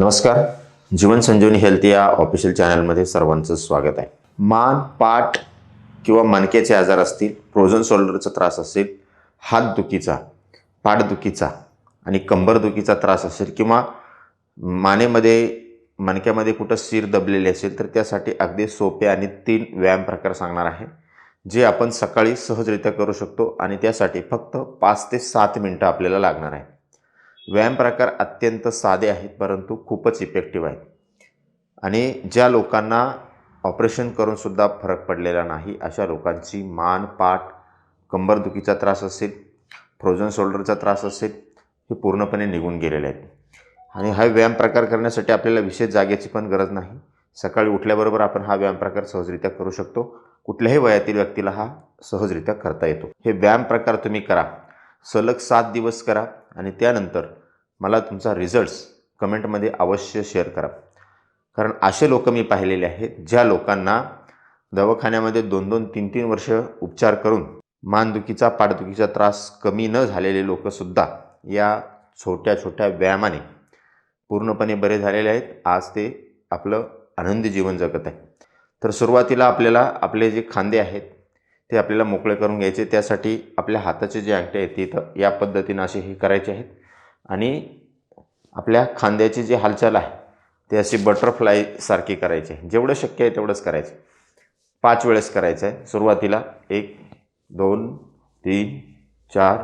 नमस्कार. जीवन संजीवनी हेल्थ या ऑफिशियल चॅनलमध्ये सर्वांचं स्वागत आहे. मान पाठ किंवा मनकेचे आजार असतील फ्रोझन शोल्डरचा त्रास असेल हात दुखीचा पाठदुखीचा आणि कंबरदुखीचा त्रास असेल किंवा मानेमध्ये मणक्यामध्ये कुठं शिर दबलेली असेल तर त्यासाठी अगदी सोपे आणि तीन व्यायाम प्रकार सांगणार आहे जे आपण सकाळी सहजरित्या करू शकतो आणि त्यासाठी फक्त पाच ते सात मिनटं आपल्याला लागणार आहे. व्यायाम प्रकार अत्यंत साधे आहेत परंतु खूपच इफेक्टिव्ह आहेत. आणि ज्या लोकांना ऑपरेशन करूनसुद्धा फरक पडलेला नाही अशा लोकांची मान पाठ कंबरदुखीचा त्रास असेल फ्रोझन शोल्डरचा त्रास असेल हे पूर्णपणे निघून गेलेले आहेत. आणि हा व्यायाम प्रकार करण्यासाठी आपल्याला विशेष जागेची पण गरज नाही. सकाळी उठल्याबरोबर आपण हा व्यायाम प्रकार सहजरित्या करू शकतो. कुठल्याही वयातील व्यक्तीला हा सहजरित्या करता येतो. हे व्यायाम प्रकार तुम्ही करा. सलग सात दिवस करा. आणि त्यानंतर मला तुमचा रिझल्ट्स कमेंटमध्ये अवश्य शेअर करा. कारण असे लोक मी पाहिलेले आहेत ज्या लोकांना दवाखान्यामध्ये दोन दोन तीन तीन वर्ष उपचार करून मानदुखीचा पाठदुखीचा त्रास कमी न झालेले लोकसुद्धा या छोट्या छोट्या व्यायामाने पूर्णपणे बरे झालेले आहेत. आज ते आपलं आनंदी जीवन जगत आहे तर सुरुवातीला आपल्याला आपले जे खांदे आहेत ते आपल्याला मोकळे करून घ्यायचे. त्यासाठी आपल्या हाताचे जे अंगठे आहेत तिथं या पद्धतीनं असे हे करायचे आहेत. आणि आपल्या खांद्याची जी हालचाल आहे ते अशी बटरफ्लायसारखी करायची. आहे जेवढं शक्य आहे तेवढंच करायचं. पाच वेळेस करायचं आहे. सुरुवातीला एक दोन तीन चार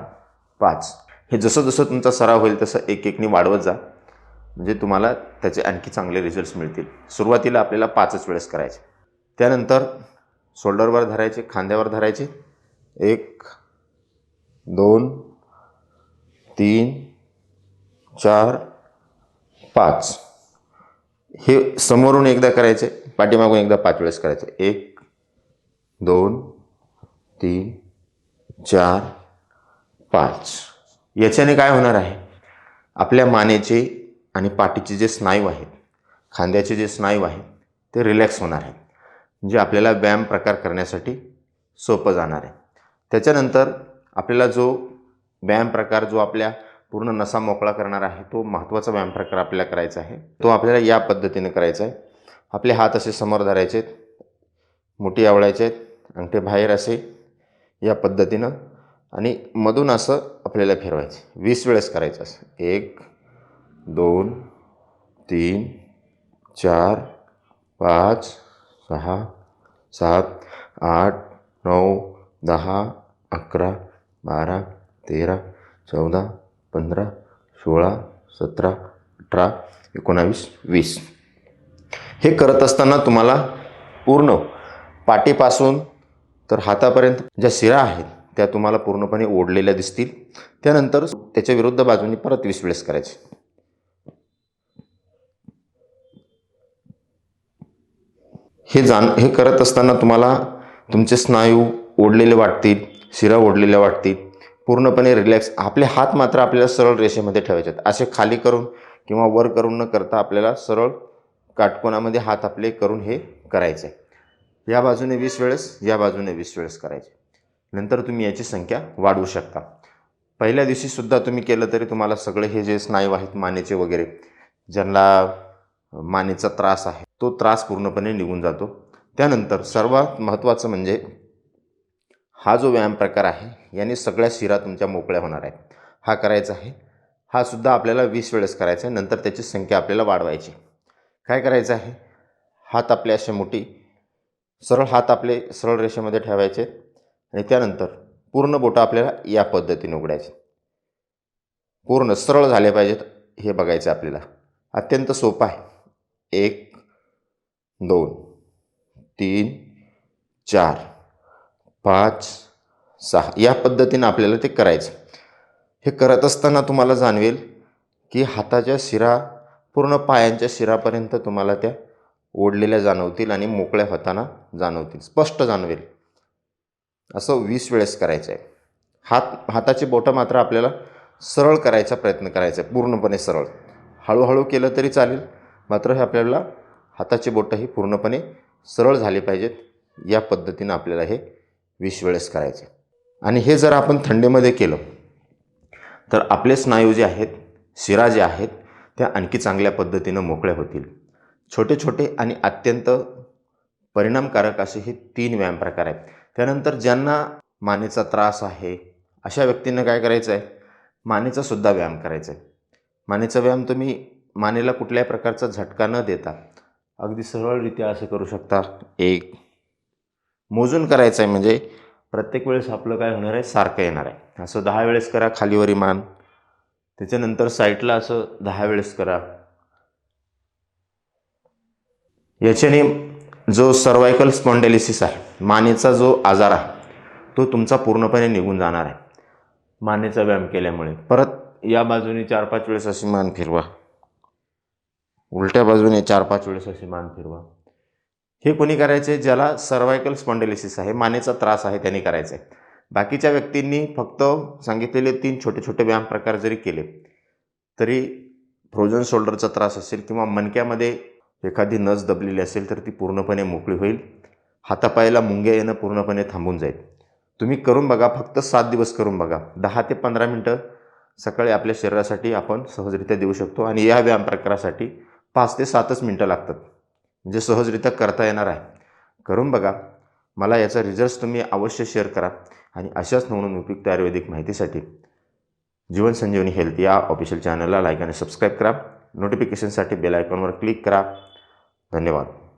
पाच. हे जसं जसं तुमचा सराव होईल तसं एक एकनी वाढवत जा. म्हणजे तुम्हाला त्याचे आणखी चांगले रिझल्ट्स मिळतील. सुरुवातीला आपल्याला पाचच वेळेस करायचे. त्यानंतर शोल्डरवर धरायचे खांद्यावर धरायचे. एक दोन तीन चार पाच. हे समोरून एकदा करायचे पाठीमागून एकदा पाच वेळेस करायचे. एक दोन तीन चार पाच. याच्याने काय होणार आहे? आपल्या मानेचे आणि पाठीचे जे स्नायू आहेत खांद्याचे जे स्नायू आहेत ते रिलॅक्स होणार आहेत. जे आपल्याला व्यायाम प्रकार करण्यासाठी सोपं जाणार आहे. त्याच्यानंतर आपल्याला जो व्यायाम प्रकार जो आपल्या पूर्ण नसा मोकळा करणार आहे तो महत्त्वाचा व्यायाम प्रकार आपल्याला करायचा आहे तो आपल्याला या पद्धतीने करायचा आहे. आपले हात असे समोर धरायचे आहेत मोठी आवळायचे आहेत अंगठे बाहेर असे या पद्धतीनं आणि मधून असं आपल्याला फिरवायचं वीस वेळेस करायचं असं. एक दोन तीन चार पाच सहा सात आठ नऊ दहा अकरा बारा तेरा चौदा पंधरा सोळा सतरा अठरा एकोणावीस वीस. हे करत असताना तुम्हाला पूर्ण पाठीपासून तर हातापर्यंत ज्या शिरा आहेत त्या तुम्हाला पूर्णपणे ओढलेल्या दिसतील. त्यानंतर त्याच्या विरुद्ध बाजूने परत वीस वेळेस करायचे. हे जाण हे करत असताना तुम्हाला तुमचे स्नायू ओढलेले वाटतील शिरा ओढलेल्या वाटतील. पूर्णपणे रिलॅक्स आपले हात मात्र आपल्याला सरळ रेषेमध्ये ठेवायचे आहेत असे खाली करून किंवा वर करून न करता आपल्याला सरळ काटकोनामध्ये हात आपले करून हे करायचे. या बाजूने वीस वेळेस या बाजूने वीस वेळेस करायचे. नंतर तुम्ही याची संख्या वाढवू शकता. पहिल्या दिवशीसुद्धा तुम्ही केलं तरी तुम्हाला सगळे हे जे स्नायू आहेत मानेचे वगैरे ज्यांना मानेचा त्रास आहे तो त्रास पूर्णपणे निघून जातो. त्यानंतर सर्वात महत्त्वाचं म्हणजे हा जो व्यायाम प्रकार आहे याने सगळ्या शिरा तुमच्या मोकळ्या होणार आहेत. हा करायचा आहे. हा सुद्धा आपल्याला वीस वेळेस करायचा आहे. नंतर त्याची संख्या आपल्याला वाढवायची काय करायचं आहे? हात आपले असे मोठी सरळ हात आपले सरळ रेषेमध्ये ठेवायचे आणि त्यानंतर पूर्ण बोटं आपल्याला या पद्धतीने उघडायचे पूर्ण सरळ झाले पाहिजेत हे बघायचं आपल्याला. अत्यंत सोपं आहे. एक दोन तीन चार पाच सहा. या पद्धतीनं आपल्याला ते करायचं. हे करत असताना तुम्हाला जाणवेल की हाताच्या शिरा पूर्ण पायांच्या शिरापर्यंत तुम्हाला त्या ओढलेल्या जाणवतील आणि मोकळ्या होताना जाणवतील. स्पष्ट जाणवेल. असं वीस वेळेस करायचं आहे. हात हाताची बोटं मात्र आपल्याला सरळ करायचा प्रयत्न करायचा आहे. पूर्णपणे सरळ. हळूहळू केलं तरी चालेल. मात्र हे आपल्याला हाताची बोटं ही पूर्णपणे सरळ झाली पाहिजेत. या पद्धतीनं आपल्याला हे वीस वेळेस करायचे. आणि हे जर आपण थंडीमध्ये केलं तर आपले स्नायू जे आहेत शिरा जे आहेत त्या आणखी चांगल्या पद्धतीनं मोकळ्या होतील. छोटे छोटे आणि अत्यंत परिणामकारक असे हे तीन व्यायाम प्रकार आहेत. त्यानंतर ज्यांना मानेचा त्रास आहे अशा व्यक्तींना काय करायचं आहे? मानेचासुद्धा व्यायाम करायचा आहे. मानेचा व्यायाम तुम्ही मानेला कुठल्याही प्रकारचा झटका न देता अगदी सरळरित्या असं करू शकता. एक मोजून करायचं आहे म्हणजे प्रत्येक वेळेस आपलं काय होणार आहे? सारखं येणार आहे. असं दहा वेळेस करा खालीवरी मान. त्याच्यानंतर साईडला असं दहा वेळेस करा. याच्याने जो सर्वायकल स्पॉन्डेलिसिस आहे मानेचा जो आजार आहे तो तुमचा पूर्णपणे निघून जाणार आहे. मानेचा व्यायाम केल्यामुळे. परत या बाजूने चार पाच वेळेस अशी मान फिरवा. उलट्या बाजूने चार पाच वेळेस अशी मान फिरवा. हे कोणी करायचे? ज्याला सर्वायकल स्पॉन्डेलिसिस आहे मानेचा त्रास आहे त्यांनी करायचं. आहे बाकीच्या व्यक्तींनी फक्त सांगितलेले तीन छोटे छोटे व्यायाम प्रकार जरी केले तरी फ्रोझन शोल्डरचा त्रास असेल किंवा मणक्यामध्ये एखादी नस दबलेली असेल तर ती पूर्णपणे मोकळी होईल. हातापायाला मुंग्या येणं पूर्णपणे थांबून जाईल. तुम्ही करून बघा फक्त सात दिवस करून बघा. दहा ते पंधरा मिनटं सकाळी आपल्या शरीरासाठी आपण सहजरित्या देऊ शकतो. आणि या व्यायाम प्रकारासाठी पाच ते सातच मिनटं लागतात. म्हणजे सहजरित्या करता येणार आहे. करून बघा. मला याचा रिझल्ट्स तुम्ही अवश्य शेअर करा आणि अशाच नवनवीन उपयुक्त आयुर्वेदिक माहितीसाठी जीवन संजीवनी हेल्थ या ऑफिशियल चॅनलला लाईक आणि सबस्क्राईब करा. नोटिफिकेशनसाठी बेल आयकॉनवर क्लिक करा. धन्यवाद.